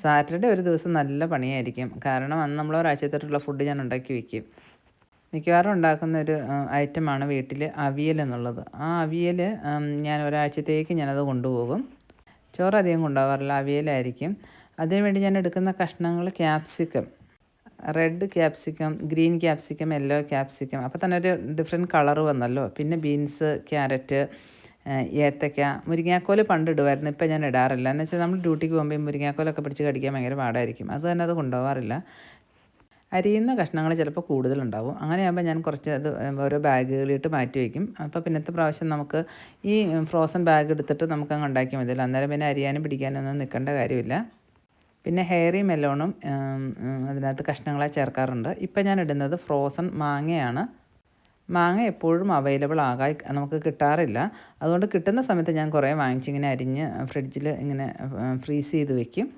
Saturday ഒരു ദിവസം നല്ല പണിയായിരിക്കും. കാരണം അന്ന് നമ്മൾ ഒരാഴ്ചത്തേക്കുള്ള ഫുഡ് ഞാൻ ഉണ്ടാക്കി വയ്ക്കും മിക്കവാറും ഉണ്ടാക്കുന്ന ഒരു ഐറ്റമാണ് വീട്ടിൽ അവിയൽ എന്നുള്ളത്. ആ അവിയൽ ഞാൻ ഒരാഴ്ചത്തേക്ക് ഞാനത് കൊണ്ടുപോകും. ചോറ് അധികം കൊണ്ടുപോകാറില്ല അവിയലായിരിക്കും. അതിനുവേണ്ടി ഞാൻ എടുക്കുന്ന കഷ്ണങ്ങൾ capsicum. Red capsicum green capsicum yellow capsicum. അപ്പോൾ തന്നെ ഒരു ഡിഫറെന്റ് കളർ വന്നല്ലോ. പിന്നെ ബീൻസ് ക്യാരറ്റ് ഏത്തക്ക മുരിങ്ങാക്കോൽ പണ്ട് ഇടുമായിരുന്നു ഇപ്പം ഞാൻ ഇടാറില്ല. എന്ന് വെച്ചാൽ നമ്മൾ ഡ്യൂട്ടിക്ക് പോകുമ്പോൾ മുരിങ്ങാക്കോലൊക്കെ പിടിച്ച് കടിക്കാൻ ഭയങ്കര പാടായിരിക്കും. അത് തന്നെ അത് കൊണ്ടുപോകാറില്ല. അരിയുന്ന കഷ്ണങ്ങൾ ചിലപ്പോൾ കൂടുതലുണ്ടാവും. അങ്ങനെയാകുമ്പോൾ ഞാൻ കുറച്ച് അത് ഓരോ ബാഗുകളിട്ട് മാറ്റി വയ്ക്കും. അപ്പോൾ പിന്നത്തെ പ്രാവശ്യം നമുക്ക് ഈ ഫ്രോസൺ ബാഗ് എടുത്തിട്ട് നമുക്ക് അങ്ങ് ഉണ്ടാക്കിയാൽ മതിയല്ലോ. അന്നേരം പിന്നെ അരിയാനും പിടിക്കാനും ഒന്നും നിൽക്കേണ്ട കാര്യമില്ല. പിന്നെ ഹെയറി മെലോണും അതിനകത്ത് കഷ്ണങ്ങളെ ചേർക്കാറുണ്ട്. ഇപ്പം ഞാൻ ഇടുന്നത് ഫ്രോസൺ മാങ്ങയാണ്. മാങ്ങ എപ്പോഴും അവൈലബിൾ ആകാൻ നമുക്ക് കിട്ടാറില്ല. അതുകൊണ്ട് കിട്ടുന്ന സമയത്ത് ഞാൻ കുറേ വാങ്ങിച്ചിങ്ങനെ അരിഞ്ഞ് ഫ്രിഡ്ജിൽ ഇങ്ങനെ ഫ്രീസ് ചെയ്ത് വെക്കും.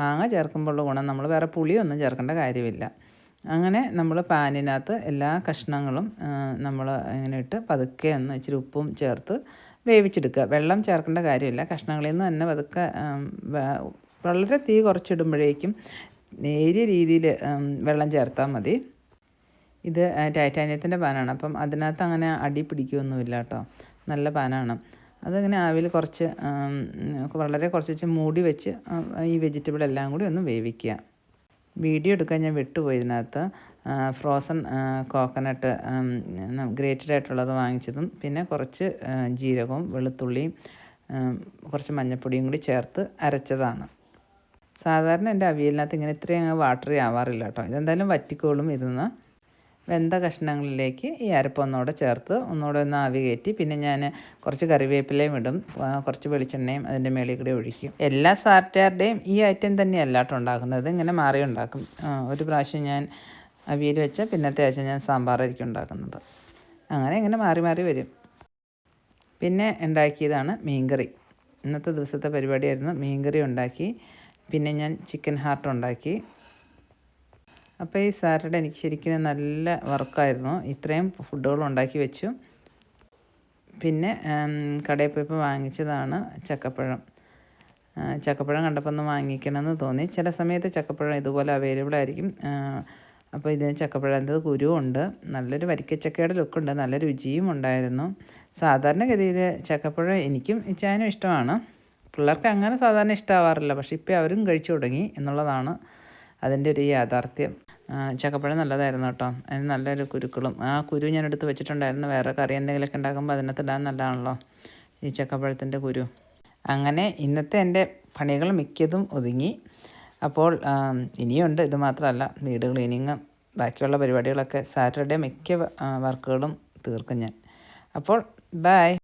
മാങ്ങ ചേർക്കുമ്പോഴുള്ള ഗുണം നമ്മൾ വേറെ പുളിയൊന്നും ചേർക്കേണ്ട കാര്യമില്ല. അങ്ങനെ നമ്മൾ പാനിനകത്ത് എല്ലാ കഷ്ണങ്ങളും നമ്മൾ ഇങ്ങനെ ഇട്ട് പതുക്കെ ഒന്ന് ഇച്ചിരി ഉപ്പും ചേർത്ത് വേവിച്ചെടുക്കുക. വെള്ളം ചേർക്കേണ്ട കാര്യമില്ല. കഷ്ണങ്ങളിൽ നിന്ന് തന്നെ പതുക്കെ വളരെ തീ കുറച്ചിടുമ്പോഴേക്കും നേരിയ രീതിയിൽ വെള്ളം ചേർത്താൽ മതി. ഇത് ടൈറ്റാനിയത്തിന്റെ പാനാണ്. അപ്പം അതിനകത്ത് അങ്ങനെ അടി പിടിക്കുകയൊന്നുമില്ല കേട്ടോ. നല്ല പാനാണ്. അതങ്ങനെ ആവിൽ കുറച്ച് വളരെ കുറച്ച് വെച്ച് മൂടി വെച്ച് ഈ വെജിറ്റബിൾ എല്ലാം കൂടി ഒന്ന് വേവിക്കുക. വീഡിയോ എടുക്കാൻ ഞാൻ വിട്ടുപോയി ഇതിനകത്ത്. ഫ്രോസൺ കോക്കനട്ട് ഗ്രേറ്റഡ് ആയിട്ടുള്ളത് വാങ്ങിച്ചതും പിന്നെ കുറച്ച് ജീരകവും വെളുത്തുള്ളിയും കുറച്ച് മഞ്ഞൾപ്പൊടിയും കൂടി ചേർത്ത് അരച്ചതാണ്. സാധാരണ എന്റെ അവിയലിനകത്ത് ഇങ്ങനെ ഇത്രയും വാട്ടറി ആവാറില്ല കേട്ടോ. ഇതെന്തായാലും വറ്റിക്കോളും ഇരുന്ന് വെന്ത കഷ്ണങ്ങളിലേക്ക് ഈ അരപ്പൊന്നുകൂടെ ചേർത്ത് ഒന്നുകൂടെ ഒന്ന് ആവി കയറ്റി പിന്നെ ഞാൻ കുറച്ച് കറിവേപ്പിലയും ഇടും. കുറച്ച് വെളിച്ചെണ്ണയും അതിന്റെ മേളിൽ കൂടി ഒഴിക്കും. എല്ലാ സാറ്റർഡേയും ഈ ഐറ്റം തന്നെയല്ല കേട്ടോ ഉണ്ടാക്കുന്നത്. ഇങ്ങനെ മാറി ഉണ്ടാക്കും. ഒരു പ്രാവശ്യം ഞാൻ അവിയൽ വെച്ച പിന്നത്തെ ആഴ്ച ഞാൻ സാമ്പാറായിരിക്കും ഉണ്ടാക്കുന്നത്. അങ്ങനെ ഇങ്ങനെ മാറി മാറി വരും. പിന്നെ ഉണ്ടാക്കിയതാണ് മീൻകറി. ഇന്നത്തെ ദിവസത്തെ പരിപാടിയായിരുന്നു. മീൻകറി ഉണ്ടാക്കി. പിന്നെ ഞാൻ ചിക്കൻ ഹാർട്ട് ഉണ്ടാക്കി. അപ്പോൾ ഈ സാറ്റർഡേ എനിക്ക് ശരിക്കും നല്ല വർക്കായിരുന്നു. ഇത്രയും ഫുഡുകൾ ഉണ്ടാക്കി വെച്ചു. പിന്നെ കടയിൽ പോയപ്പോൾ വാങ്ങിച്ചതാണ് ചക്കപ്പഴം. ചക്കപ്പഴം കണ്ടപ്പോൾ ഒന്ന് വാങ്ങിക്കണമെന്ന് തോന്നി. ചില സമയത്ത് ചക്കപ്പഴം ഇതുപോലെ അവൈലബിൾ ആയിരിക്കും. അപ്പോൾ ഇതിന് ചക്കപ്പഴത്തിന്റെ കുരുവുണ്ട് നല്ലൊരു വരിക്കച്ചക്കയുടെ ലുക്കുണ്ട് നല്ല രുചിയും ഉണ്ടായിരുന്നു. സാധാരണഗതിയിൽ ചക്കപ്പഴം എനിക്കും ഇച്ചാനും ഇഷ്ടമാണ്. പിള്ളേർക്ക് അങ്ങനെ സാധാരണ ഇഷ്ടമാവാറില്ല പക്ഷേ ഇപ്പോൾ അവരും കഴിച്ചു തുടങ്ങി എന്നുള്ളതാണ് അതിന്റെ ഒരു യാഥാർത്ഥ്യം. ചക്കപ്പഴം നല്ലതായിരുന്നു കേട്ടോ. അതിന് നല്ലൊരു കുരുക്കളും. ആ കുരു ഞാൻ എടുത്ത് വെച്ചിട്ടുണ്ടായിരുന്നു. വേറെ കറി എന്തെങ്കിലുമൊക്കെ ഉണ്ടാക്കുമ്പോൾ അതിനകത്ത് ഇടാൻ നല്ലതാണല്ലോ. ഈ ചക്കപ്പഴത്തിന്റെ കുരു. അങ്ങനെ ഇന്നത്തെ എന്റെ പണികൾ മിക്കതും ഒതുങ്ങി. അപ്പോൾ ഇനിയുണ്ട്. ഇത് മാത്രമല്ല വീട് ക്ലീനിങ്ങും ബാക്കിയുള്ള പരിപാടികളൊക്കെ സാറ്റർഡേ മിക്ക വർക്കുകളും തീർക്കും ഞാൻ. അപ്പോൾ ബൈ.